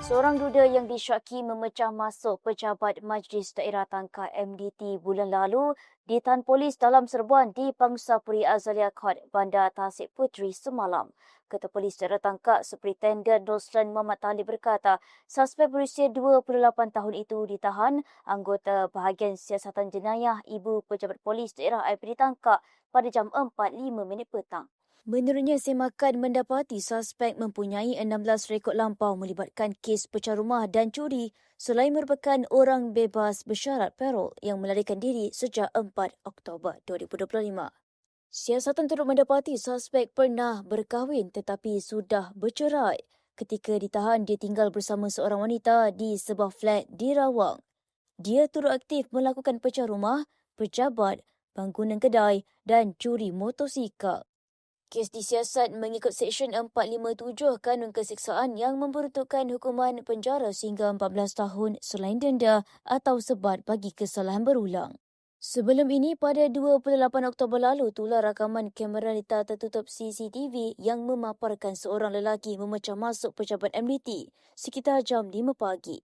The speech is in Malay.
Seorang duda yang disyaki memecah masuk pejabat Majlis Daerah Tangka MDT bulan lalu ditahan polis dalam serbuan di Pangsapuri Azalia Court Bandar Tasik Puteri semalam. Ketua Polis Daerah Tangka Superintendent Roslan Muhammad Talib berkata suspek berusia 28 tahun itu ditahan anggota bahagian siasatan jenayah Ibu Pejabat Polis Daerah IPD Tangka pada jam 4.05 minit petang. Menurutnya, semakan mendapati suspek mempunyai 16 rekod lampau melibatkan kes pecah rumah dan curi selain merupakan orang bebas bersyarat parol yang melarikan diri sejak 4 Oktober 2025. Siasatan turut mendapati suspek pernah berkahwin tetapi sudah bercerai. Ketika ditahan, dia tinggal bersama seorang wanita di sebuah flat di Rawang. Dia turut aktif melakukan pecah rumah, pejabat, bangunan kedai dan curi motosikal. Kes disiasat mengikut Seksyen 457 Kanun Keseksaan yang memperuntukkan hukuman penjara sehingga 14 tahun selain denda atau sebat bagi kesalahan berulang. Sebelum ini, pada 28 Oktober lalu, tular rakaman kamera data tertutup CCTV yang memaparkan seorang lelaki memecah masuk pejabat MDT sekitar jam 5 pagi.